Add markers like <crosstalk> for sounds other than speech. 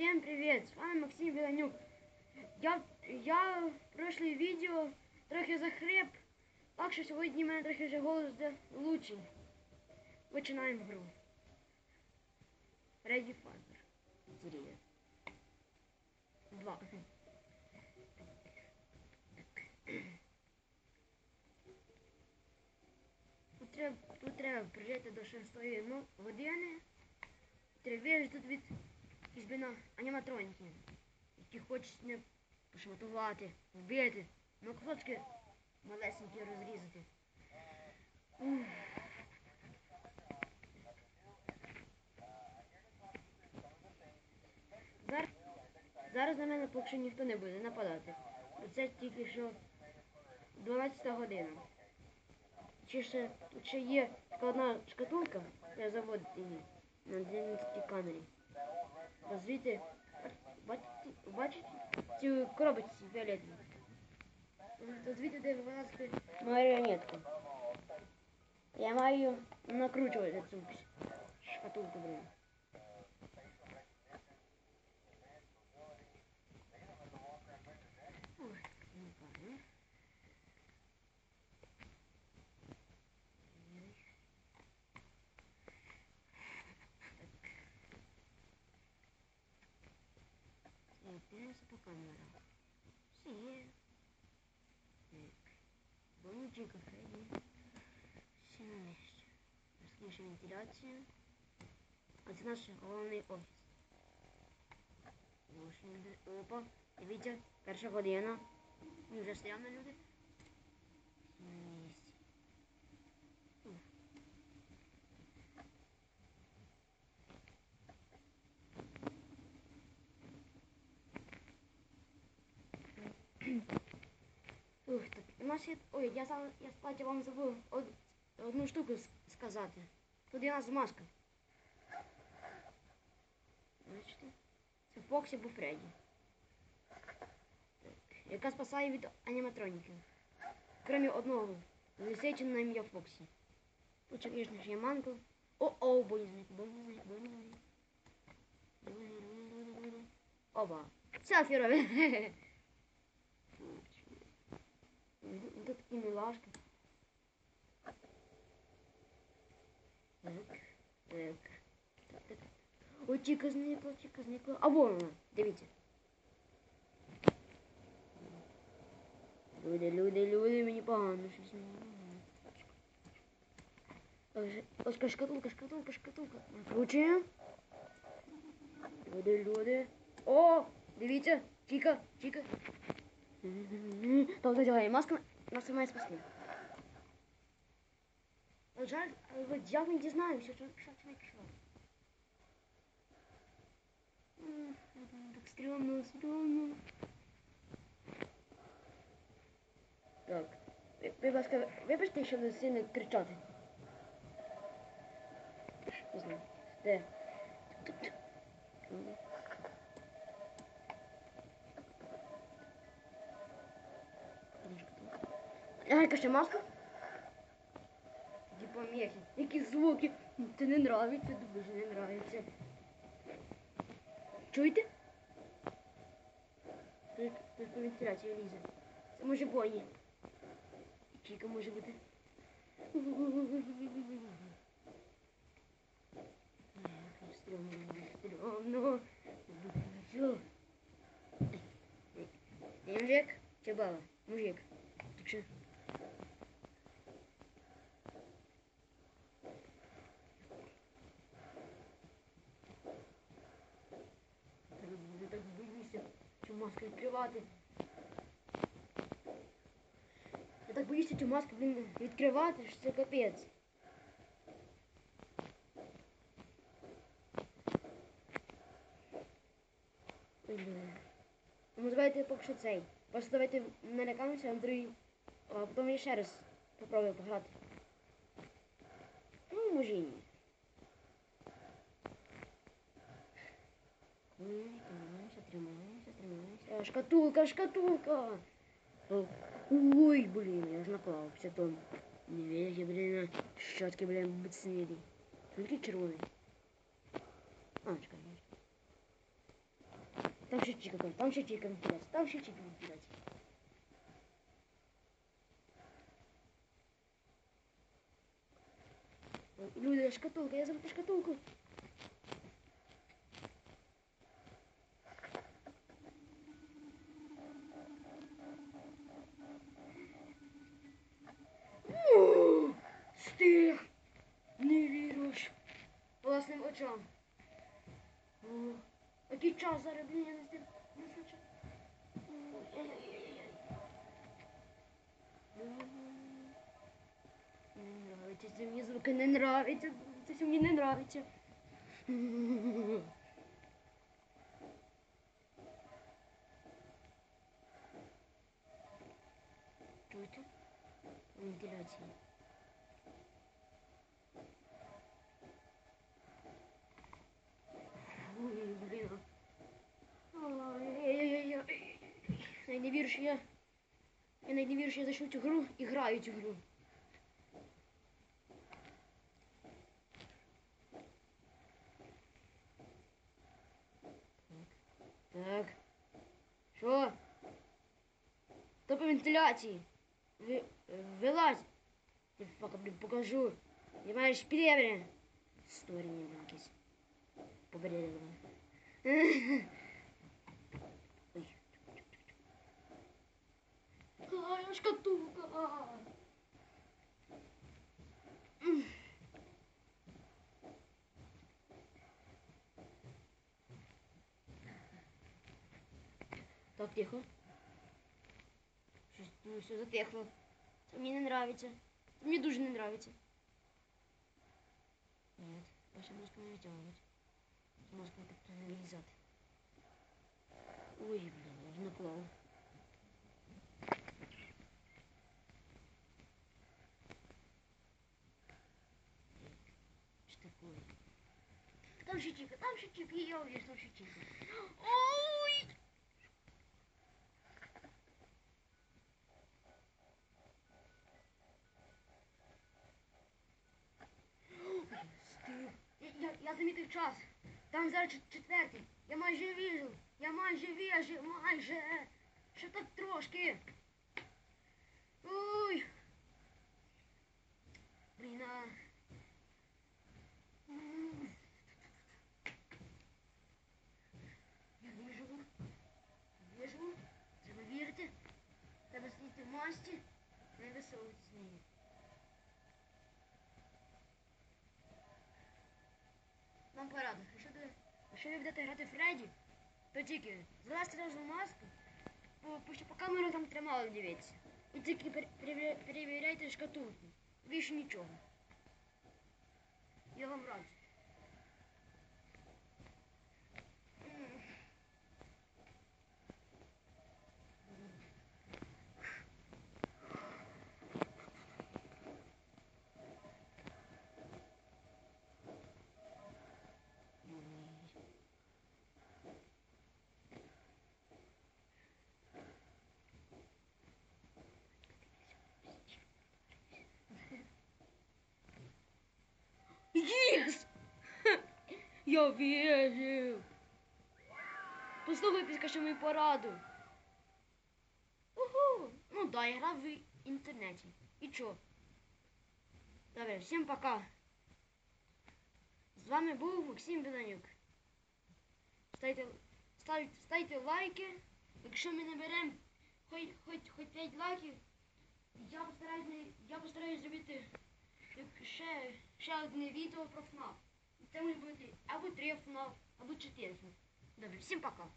Всем привет! С вами Максим Біланюк. Я, я в прошлое відео трохи захрип, так що сьогодні в мене трохи вже голос де лучший. Починаємо гру. Ready. Дерев'я. Два. Тут треба, тут треба прижити до 6 ну, години. Треба тут від ізбина аніматроніки, які хочуть не пошматувати, вбити, ну кусочки малесенькі розрізати. Зараз, на мене поки що ніхто не буде нападати. Це тільки що 12 година. Чи ще, тут ще є така одна шкатулка, я заводити її на 11 камері. А звідти бачите, бачите цю коробочку фіолетову? То звідти де вилазити маріонетку. Я маю накручувати цю шкатулку, блин. Дивимося по камерам. Все є. Бончик, Фредді. Все на місці. Розкніше вентиляція. А це наш головний офіс. Опа. Дивіться, перша година. Вже на люди. Все на місці. Ух. Ух, так, у нас є... Ой, я, сам, я кстати, вам забув од... одну штуку сказати. Тут є у нас маска. Бачите? Це Фоксі або Фредді. Яка спасає від аніматроніків. Кроме одного. Висить на ім'я Фоксі. Тут, звісно, ж є манкл. О-о, боїзник, боїзник, боїзник. Оба. Селфі робить. <laughs> Мгм, Тут такі милашки. Так, так. Так, так. Ой, Чіка зникла, Чіка зникла. А вон вона, дивіться. Люди, люди, люди, мені погано щось. мені погано. Ось, Ось ка шкатулка, шкатулка, шкатулка. Накручуємо. Люди, люди. О, дивіться, Чіка, Чіка. Там задягає маска, нас має спасти. На жаль, як ми дізнаємося, що що це. М, Так стрьомно, стрьомно. Так. Будь ласка, вибачте, що ви сильно кричати. Не знаю. Де? Тут. М. Ай, яка ще маска? Ті помехи. Які звуки. Це не нравиться, дуже не нравиться. Чуєте? Тут, тут по вентиляції лізе. Це може боні. Чіка може бути. Эх, Стрёмно, стрёмно. Що? Ти мужик? Чи баба? Мужик. Так що? Маску відкривати. Я так боюся цю маску, блін, відкривати, що це капець. Ну, давайте поки що цей. Просто давайте налякаємося, Андрій. А потім я ще раз попробую пограти. Ну, може і ні. Ой, Тримаємося, тримаємося, тримаємося. А, Шкатулка, шкатулка! О, Ой, блин, я ж наклався там. Не вірите, блин, а щотки, блин, бицнілі. Тільки червоний. А, чекай. Там ще чіка, там ще чіка кидать, там ще чіка кидать. Ой, Люди, шкатулка, я забуду шкатулку. Час зараз, блін, я не стиг. Не. Ой-ой-ой-ой-ой. Не нравится, це мені звуки не нравиться. Це все мені не нравиться. Чуєте? Вентиляція. Ой, Що я... Я навіть не вірю, що я зайшов цю гру і граю цю гру. Так. Що? Хто по вентиляції? Ви, вилазь. Я пока, блін, покажу. Я маю шпілєврі. Створення якесь. Побережемо. Ой. <laughs> Ай, шкатулка. Так, тихо. Щось ну, все затихло. Це мені не нравится. Мені дуже не нравится. Нет, я мозг не витягувати. Мозг так не вилізати. Ой, блин, я ж наклав. Там ще чика, там ще чика, я уверен, там ще чика. Ой! Я, я, я замітив час. Там зараз четвертий. Я майже вижу. Я майже вижу, майже. Ще так трошки. Ой. Блін, а... Масті. Не висовуватися з неї. Вам порада. Якщо, ти, якщо ви будете грати Фредді, то тільки залазьте в маску, по, по камеру там тримали дивіться. І тільки перевіряйте шкатулку. Більше нічого. Я вам раджу. Я вижив! Послухай підкажи мою пораду. Угу! Ну да, я грав в інтернеті. І чо? Добре, всім пока. З вами був Максим Біланюк. Ставте, ставте, ставте лайки. Якщо ми наберемо хоч, хоч, хоч 5 лайків, я постараюсь, я постараюсь зробити ще, ще одне відео про ФНАФ. Це ми бути або 3 ФНАФ, або 4 ФНАФ. Добре, всім пока.